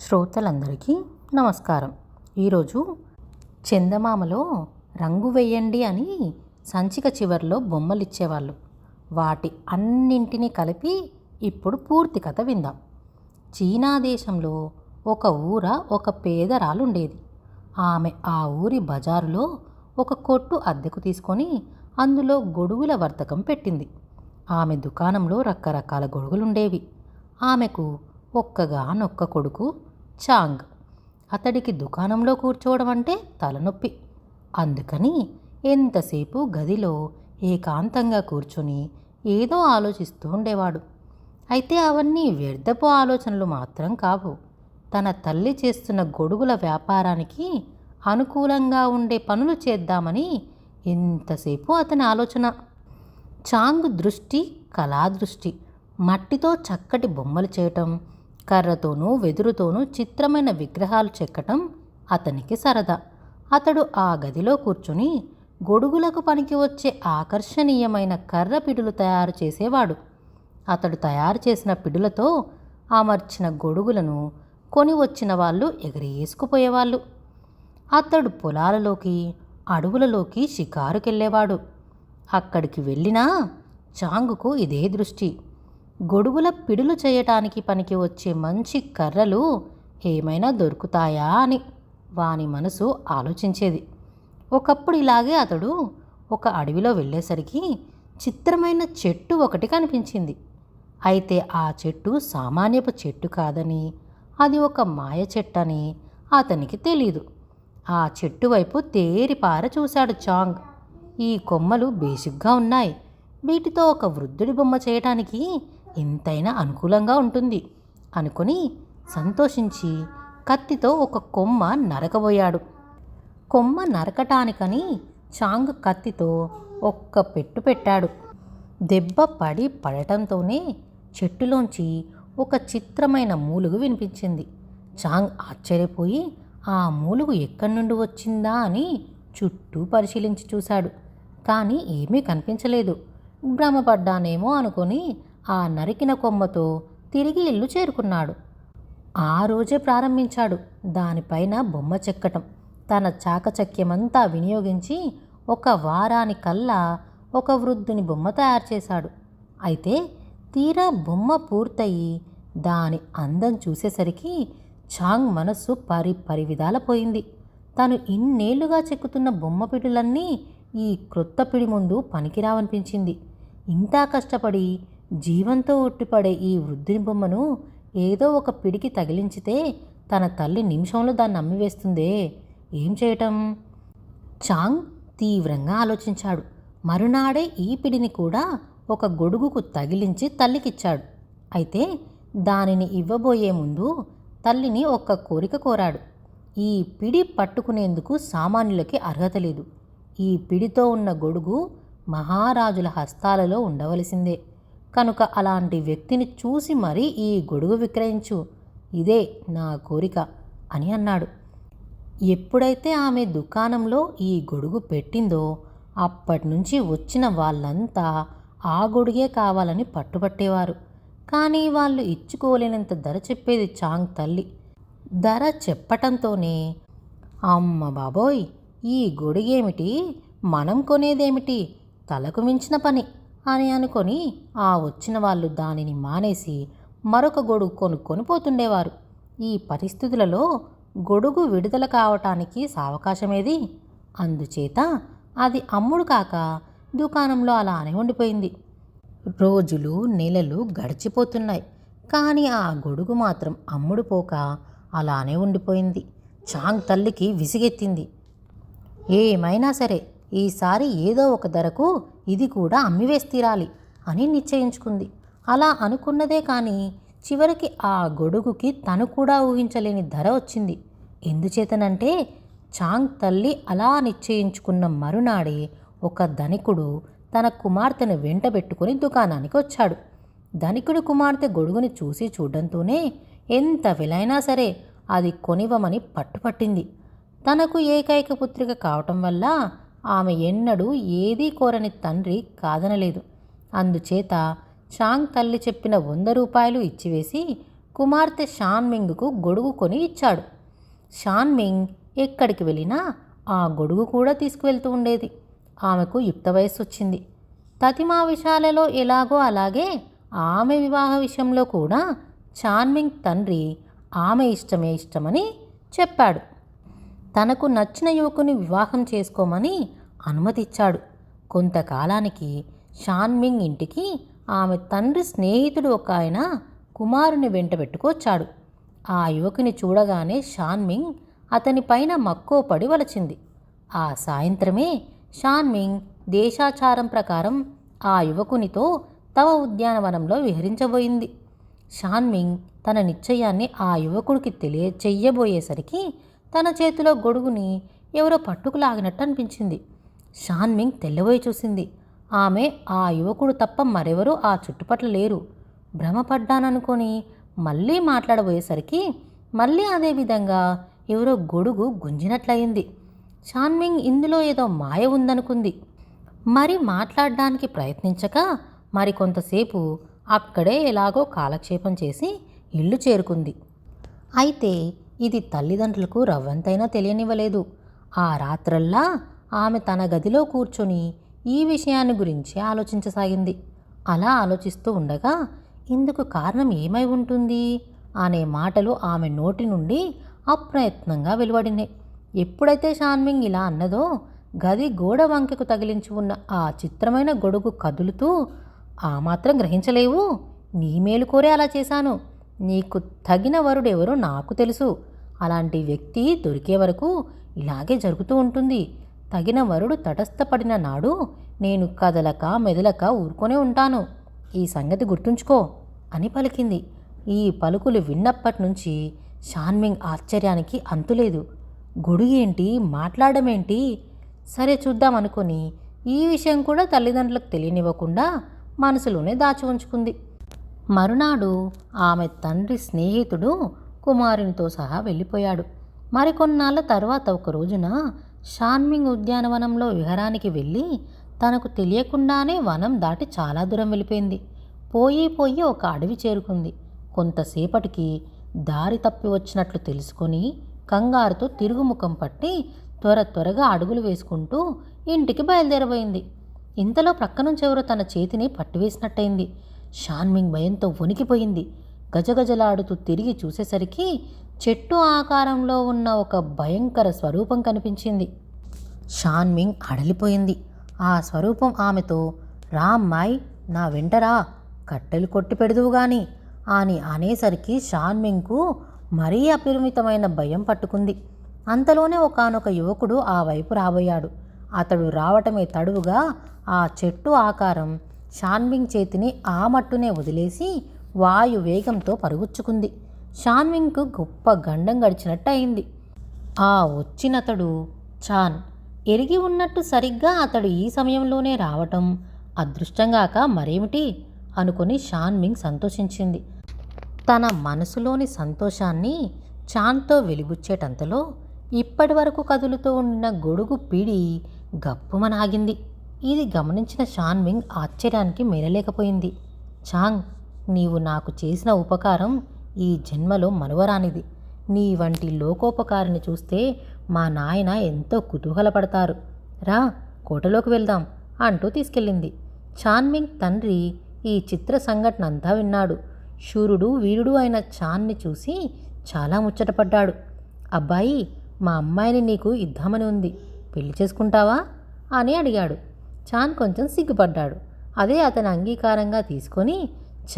శ్రోతలందరికీ నమస్కారం. ఈరోజు చందమామలో రంగు వేయండి అని సంచిక చివరిలో బొమ్మలు ఇచ్చేవాళ్ళు వాటి అన్నింటినీ కలిపి ఇప్పుడు పూర్తి కథ విందాం. చీనా దేశంలో ఒక ఊర ఒక పేదరాలు ఉండేది ఆమె ఆ ఊరి బజారులో ఒక కొట్టు అద్దెకు తీసుకొని అందులో గొడుగుల వర్తకం పెట్టింది. ఆమె దుకాణంలో రకరకాల గొడుగులుండేవి. ఆమెకు ఒక్కగానొక్క కొడుకు చాంగ్. అతడికి దుకాణంలో కూర్చోవడం అంటే తలనొప్పి. అందుకని ఎంతసేపు గదిలో ఏకాంతంగా కూర్చొని ఏదో ఆలోచిస్తూ ఉండేవాడు. అయితే అవన్నీ వ్యర్థపు ఆలోచనలు మాత్రం కావు. తన తల్లి చేస్తున్న గొడుగుల వ్యాపారానికి అనుకూలంగా ఉండే పనులు చేద్దామని ఎంతసేపు అతని ఆలోచన? చాంగ్ దృష్టి కళాదృష్టి మట్టితో చక్కటి బొమ్మలు చేయటం కర్రతోనూ వెదురుతోనూ చిత్రమైన విగ్రహాలు చెక్కటం అతనికి సరదా. అతడు ఆ గదిలో కూర్చుని గొడుగులకు పనికి వచ్చే ఆకర్షణీయమైన కర్ర పిడులు తయారు చేసేవాడు. అతడు తయారు చేసిన పిడులతో అమర్చిన గొడుగులను కొని వచ్చిన వాళ్ళు ఎగరేసుకుపోయేవాళ్ళు. అతడు పొలాలలోకి అడవులలోకి షికారుకెళ్ళేవాడు. అక్కడికి వెళ్ళినా చాంగుకు ఇదే దృష్టి. గొడుగుల పిడులు చేయటానికి పనికి వచ్చే మంచి కర్రలు ఏమైనా దొరుకుతాయా అని వాని మనసు ఆలోచించేది. ఒకప్పుడు ఇలాగే అతడు ఒక అడవిలో వెళ్ళేసరికి చిత్రమైన చెట్టు ఒకటి కనిపించింది. అయితే ఆ చెట్టు సామాన్యపు చెట్టు కాదని అది ఒక మాయ చెట్టని అతనికి తెలీదు. ఆ చెట్టు వైపు తేరిపార చూశాడు చాంగ్. ఈ కొమ్మలు బేసిక్గా ఉన్నాయి. వీటితో ఒక వృద్ధుడి బొమ్మ చేయటానికి ఎంతైనా అనుకూలంగా ఉంటుంది. అనుకుని సంతోషించి కత్తితో ఒక కొమ్మ నరకబోయాడు. కొమ్మ నరకటానికని చాంగ్ కత్తితో ఒక్క పెట్టు పెట్టాడు. దెబ్బ పడి పడటంతోనే చెట్టులోంచి ఒక చిత్రమైన మూలుగు వినిపించింది. చాంగ్ ఆశ్చర్యపోయి ఆ మూలుగు ఎక్కడి నుండి వచ్చిందా? అని చుట్టూ పరిశీలించి చూశాడు. కానీ ఏమీ కనిపించలేదు. భ్రమపడ్డానేమో అనుకొని ఆ నరికిన కొమ్మతో తిరిగి ఇల్లు చేరుకున్నాడు. ఆ రోజే ప్రారంభించాడు దానిపైన బొమ్మ చెక్కటం. తన చాకచక్యమంతా వినియోగించి ఒక వారానికల్లా ఒక వృద్ధుని బొమ్మ తయారు చేశాడు. అయితే తీరా బొమ్మ పూర్తయి దాని అందం చూసేసరికి చాంగ్ మనస్సు పరి పరివిధాల పోయింది. తను ఇన్నేళ్ళుగా చెక్కుతున్న బొమ్మ పిడులన్నీ ఈ క్రొత్త పిడి ముందు పనికిరావనిపించింది. ఇంత కష్టపడి జీవంతో ఉట్టిపడే ఈ వృద్ధుని బొమ్మను ఏదో ఒక పిడికి తగిలించితే తన తల్లి నిమిషంలో దాన్ని అమ్మివేస్తుందే. ఏం చేయటం? చాంగ్ తీవ్రంగా ఆలోచించాడు. మరునాడే ఈ పిడిని కూడా ఒక గొడుగుకు తగిలించి తల్లికిచ్చాడు. అయితే దానిని ఇవ్వబోయే ముందు తల్లిని ఒక్క కోరిక కోరాడు. ఈ పిడి పట్టుకునేందుకు సామాన్యులకి అర్హత లేదు. ఈ పిడితో ఉన్న గొడుగు మహారాజుల హస్తాలలో ఉండవలసిందే. కనుక అలాంటి వ్యక్తిని చూసి మరీ ఈ గొడుగు విక్రయించు. ఇదే నా కోరిక అని అన్నాడు. ఎప్పుడైతే ఆమె దుకాణంలో ఈ గొడుగు పెట్టిందో అప్పటి నుంచి వచ్చిన వాళ్ళంతా ఆ గొడుగే కావాలని పట్టుబట్టేవారు. కానీ వాళ్ళు ఇచ్చుకోలేనంత ధర చెప్పేది చాంగ్ తల్లి. ధర చెప్పటంతోనే అమ్మ బాబోయ్ ఈ గొడుగేమిటి? మనం కొనేదేమిటి? తలకు మించిన పని. అని అనుకొని ఆ వచ్చిన వాళ్ళు దానిని మానేసి మరొక గొడుగు కొనుక్కొని పోతుండేవారు. ఈ పరిస్థితులలో గొడుగు విడుదల కావటానికి సావకాశమేది? అందుచేత అది అమ్ముడు కాక దుకాణంలో అలానే ఉండిపోయింది. రోజులు నెలలు గడిచిపోతున్నాయి. కానీ ఆ గొడుగు మాత్రం అమ్ముడు పోక అలానే ఉండిపోయింది. చాంగ్ తల్లికి విసిగెత్తింది. ఏమైనా సరే ఈసారి ఏదో ఒక ధరకు ఇది కూడా అమ్మివేసి తీరాలి అని నిశ్చయించుకుంది. అలా అనుకున్నదే కానీ చివరికి ఆ గొడుగుకి తను కూడా ఊహించలేని ధర వచ్చింది. ఎందుచేతనంటే చాంగ్ తల్లి అలా నిశ్చయించుకున్న మరునాడే ఒక ధనికుడు తన కుమార్తెను వెంటబెట్టుకుని దుకాణానికి వచ్చాడు. ధనికుడి కుమార్తె గొడుగుని చూసి చూడడంతోనే ఎంత విలైనా సరే అది కొనివ్వమని పట్టుపట్టింది. తనకు ఏకైక పుత్రిక కావటం వల్ల ఆమె ఎన్నడూ ఏదీ కోరని తండ్రి కాదనలేదు. అందుచేత చాంగ్ తల్లి చెప్పిన వంద రూపాయలు ఇచ్చివేసి కుమార్తె షాన్మింగ్కు గొడుగు కొని ఇచ్చాడు. షాన్మింగ్ ఎక్కడికి వెళ్ళినా ఆ గొడుగు కూడా తీసుకువెళ్తూ ఉండేది. ఆమెకు యుక్త వయస్సు వచ్చింది తతిమా విషయాలలో ఎలాగో అలాగే ఆమె వివాహ విషయంలో కూడా చాన్మింగ్ తండ్రి ఆమె ఇష్టమే ఇష్టమని చెప్పాడు. తనకు నచ్చిన యువకుని వివాహం చేసుకోమని అనుమతిచ్చాడు. కొంతకాలానికి షాన్మింగ్ ఇంటికి ఆమె తండ్రి స్నేహితుడు ఒక ఆయన కుమారుని వెంట పెట్టుకొచ్చాడు. ఆ యువకుని చూడగానే షాన్మింగ్ అతని పైన మక్కువ వలచింది. ఆ సాయంత్రమే షాన్మింగ్ దేశాచారం ప్రకారం ఆ యువకునితో తవ ఉద్యానవనంలో విహరించబోయింది. షాన్మింగ్ తన నిశ్చయాన్ని ఆ యువకుడికి తెలియ చెయ్యబోయేసరికి తన చేతిలో గొడుగుని ఎవరో పట్టుకులాగినట్టు అనిపించింది షాన్మింగ్ తెల్లబోయి చూసింది. ఆమె ఆ యువకుడు తప్ప మరెవరూ ఆ చుట్టుపట్ల లేరు. భ్రమపడ్డాననుకొని మళ్ళీ మాట్లాడబోయేసరికి మళ్ళీ అదే విధంగా ఎవరో గొడుగు గుంజినట్లయింది. షాన్మింగ్ ఇందులో ఏదో మాయ ఉందనుకుంది. మరి మాట్లాడడానికి ప్రయత్నించక మరి కొంతసేపు అక్కడే ఎలాగో కాలక్షేపం చేసి ఇల్లు చేరుకుంది. అయితే ఇది తల్లిదండ్రులకు రవ్వంతైనా తెలియనివ్వలేదు. ఆ రాత్రల్లా ఆమె తన గదిలో కూర్చొని ఈ విషయాన్ని గురించి ఆలోచించసాగింది. అలా ఆలోచిస్తూ ఉండగా ఇందుకు కారణం ఏమై ఉంటుంది? అనే మాటలు ఆమె నోటి నుండి అప్రయత్నంగా వెలువడినాయి ఎప్పుడైతే షాన్మింగ్ ఇలా అన్నదో గది గోడ వంకెకు తగిలించి ఉన్న ఆ చిత్రమైన గొడుగు కదులుతూ ఆ మాత్రం గ్రహించలేవు. నీ మేలు కోరే అలా చేశాను. నీకు తగిన వరుడెవరో నాకు తెలుసు. అలాంటి వ్యక్తి దొరికే వరకు ఇలాగే జరుగుతూ ఉంటుంది. తగిన వరుడు తటస్థపడిన నాడు నేను కదలక మెదలక ఊరుకొనే ఉంటాను. ఈ సంగతి గుర్తుంచుకో అని పలికింది. ఈ పలుకులు విన్నప్పటి నుంచి షాన్మింగ్ ఆశ్చర్యానికి అంతులేదు. మాట్లాడడం మాట్లాడమేంటి సరే చూద్దాం అనుకొని ఈ విషయం కూడా తల్లిదండ్రులకు తెలియనివ్వకుండా మనసులోనే దాచి ఉంచుకుంది. మరునాడు ఆమె తండ్రి స్నేహితుడు కుమారునితో సహా వెళ్ళిపోయాడు. మరికొన్నాళ్ళ తర్వాత ఒక రోజున షాన్మింగ్ ఉద్యానవనంలో విహారానికి వెళ్ళి తనకు తెలియకుండానే వనం దాటి చాలా దూరం వెళ్ళిపోయింది. పోయి పోయి ఒక అడవి చేరుకుంది. కొంతసేపటికి దారి తప్పి వచ్చినట్లు తెలుసుకొని కంగారుతో తిరుగుముఖం పట్టి త్వర త్వరగా అడుగులు వేసుకుంటూ ఇంటికి బయలుదేరబోయింది. ఇంతలో ప్రక్క నుంచి ఎవరో తన చేతిని పట్టివేసినట్టయింది. షాన్మింగ్ భయంతో వణికిపోయింది. గజగజలాడుతూ తిరిగి చూసేసరికి చెట్టు ఆకారంలో ఉన్న ఒక భయంకర స్వరూపం కనిపించింది. షాన్మింగ్ అడలిపోయింది. ఆ స్వరూపం ఆమెతో రా అమ్మాయి నా వెంటరా కట్టెలు కొట్టి పెడదువు గాని. అని అనేసరికి షాన్మింగ్కు మరీ అపరిమితమైన భయం పట్టుకుంది. అంతలోనే ఒకానొక యువకుడు ఆ వైపు రాబోయాడు. అతడు రావటమే తడువుగా ఆ చెట్టు ఆకారం షాన్వింగ్ చేతిని ఆ మట్టునే వదిలేసి వాయు వేగంతో పరుగుచ్చుకుంది. షాన్వింగ్కు గొప్ప గండం గడిచినట్టు అయింది ఆ వచ్చినతడు చాన్ ఎరిగి ఉన్నట్టు సరిగ్గా అతడు ఈ సమయంలోనే రావటం అదృష్టంగాక మరేమిటి అనుకుని షాన్మింగ్ సంతోషించింది. తన మనసులోని సంతోషాన్ని చాన్తో వెలిబుచ్చేటంతలో ఇప్పటి వరకు కదులుతూ ఉన్న గొడుగు పిడి గప్పుమనాగింది. ఇది గమనించిన షాన్మింగ్ ఆశ్చర్యానికి మేలలేకపోయింది. చాంగ్ నీవు నాకు చేసిన ఉపకారం ఈ జన్మలో మనువరానిది నీ వంటి లోకోపకారిని చూస్తే మా నాయన ఎంతో కుతూహలపడతారు. రా కోటలోకి వెళ్దాం అంటూ తీసుకెళ్ళింది. చాన్మింగ్ తండ్రి ఈ చిత్ర సంఘటన అంతా విన్నాడు. శూరుడు వీరుడు అయిన చాన్ని చూసి చాలా ముచ్చటపడ్డాడు. అబ్బాయి మా అమ్మాయిని నీకు ఇద్దామని ఉంది. పెళ్ళి చేసుకుంటావా? అని అడిగాడు. చాన్ కొంచెం సిగ్గుపడ్డాడు. అదే అతని అంగీకారంగా తీసుకొని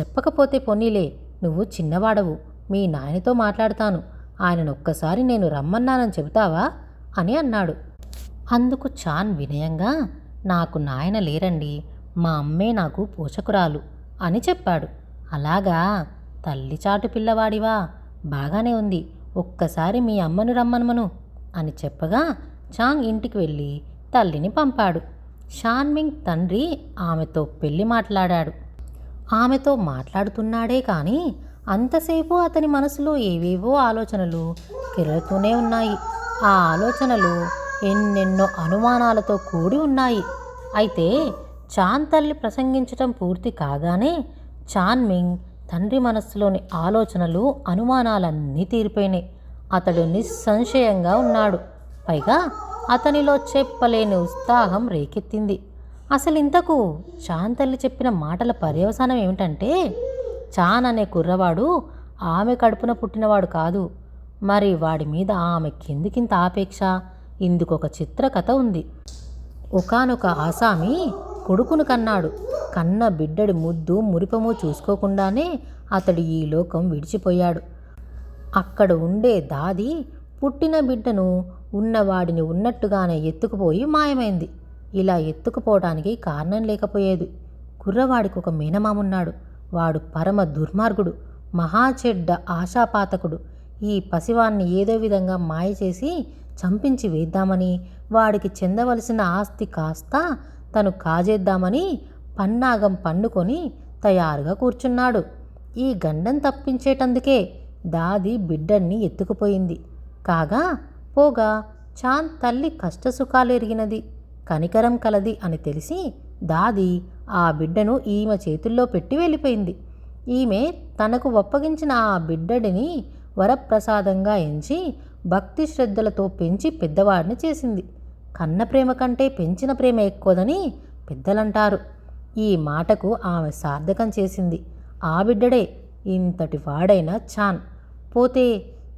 చెప్పకపోతే పొన్నీలే నువ్వు చిన్నవాడవు మీ నాయనతో మాట్లాడతాను ఆయనను ఒక్కసారి నేను రమ్మన్నానని చెబుతావా? అని అన్నాడు. అందుకు చాన్ వినయంగా నాకు నాయన లేరండి మా అమ్మే నాకు పోషకురాలు అని చెప్పాడు. అలాగా తల్లి చాటు పిల్లవాడివా బాగానే ఉంది ఒక్కసారి మీ అమ్మను రమ్మనమను అని చెప్పగా చాంగ్ ఇంటికి వెళ్ళి తల్లిని పంపాడు. షాన్మింగ్ తండ్రి ఆమెతో పెళ్ళి మాట్లాడాడు. ఆమెతో మాట్లాడుతున్నాడే కానీ అంతసేపు అతని మనసులో ఏవేవో ఆలోచనలు తిరుగుతూనే ఉన్నాయి. ఆ ఆలోచనలు ఎన్నెన్నో అనుమానాలతో కూడి ఉన్నాయి. అయితే చాన్ తల్లి ప్రసంగించటం పూర్తి కాగానే చాన్మింగ్ తండ్రి మనస్సులోని ఆలోచనలు అనుమానాలన్నీ తీరిపోయినాయి. అతడు నిస్సంశయంగా ఉన్నాడు. పైగా అతనిలో చెప్పలేని ఉత్సాహం రేకెత్తింది. అసలు ఇంతకు చాన్ తల్లి చెప్పిన మాటల పర్యవసానం ఏమిటంటే చాన్ అనే కుర్రవాడు ఆమె కడుపున పుట్టినవాడు కాదు. మరి వాడి మీద ఆమెకెందుకింత ఆపేక్ష? ఇందుకొక చిత్రకథ ఉంది. ఒకానొక ఆసామి కొడుకును కన్నాడు. కన్న బిడ్డడి ముద్దు మురిపము చూసుకోకుండానే అతడు ఈ లోకం విడిచిపోయాడు. అక్కడ ఉండే దాది పుట్టిన బిడ్డను ఉన్నవాడిని ఉన్నట్టుగానే ఎత్తుకుపోయి మాయమైంది. ఇలా ఎత్తుకుపోవడానికి కారణం లేకపోయేది. కుర్రవాడికి ఒక మీనమామున్నాడు. వాడు పరమ దుర్మార్గుడు మహా చెడ్డ ఆశాపాతకుడు. ఈ పసివాన్ని ఏదో విధంగా మాయ చేసి చంపించి వేద్దామని వాడికి చెందవలసిన ఆస్తి కాస్త తను కాజేద్దామని పన్నాగం పన్నుకొని తయారుగా కూర్చున్నాడు. ఈ గండం తప్పించేటందుకే దాది బిడ్డన్ని ఎత్తుకుపోయింది. కాగా పోగా చాంద్ తల్లి కష్టసుఖాలెరిగినది కనికరం కలది అని తెలిసి దాది ఆ బిడ్డను ఈమె చేతుల్లో పెట్టి వెళ్ళిపోయింది. ఈమె తనకు ఒప్పగించిన ఆ బిడ్డడిని వరప్రసాదంగా ఎంచి భక్తి శ్రద్ధలతో పెంచి పెద్దవాడిని చేసింది. కన్న ప్రేమ కంటే పెంచిన ప్రేమ ఎక్కువదని పెద్దలంటారు. ఈ మాటకు ఆమె సార్థకం చేసింది. ఆ బిడ్డడే ఇంతటి వాడైన చాన్ పోతే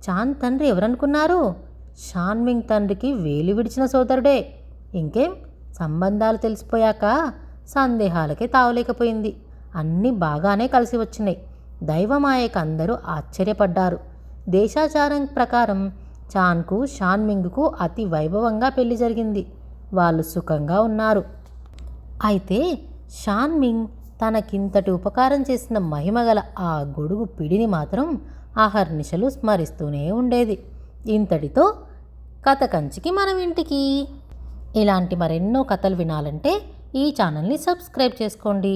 చాన్ తండ్రి ఎవరనుకున్నారు? షాన్మింగ్ తండ్రికి వేలు విడిచిన సోదరుడే. ఇంకేం? సంబంధాలు తెలిసిపోయాక సందేహాలకే తావలేకపోయింది. అన్నీ బాగానే కలిసి వచ్చినాయి. దైవమాయకు అందరూ ఆశ్చర్యపడ్డారు. దేశాచారం ప్రకారం చాన్కు షాన్మింగ్కు అతి వైభవంగా పెళ్ళి జరిగింది. వాళ్ళు సుఖంగా ఉన్నారు. అయితే షాన్మింగ్ తనకింతటి ఉపకారం చేసిన మహిమగల ఆ గొడుగు పిడిని మాత్రం ఆహర్నిశలు స్మరిస్తూనే ఉండేది. ఇంతటితో కథ కంచికి మనం ఇంటికి. ఇలాంటి మరెన్నో కథలు వినాలంటే ఈ ఛానల్ని సబ్స్క్రైబ్ చేసుకోండి.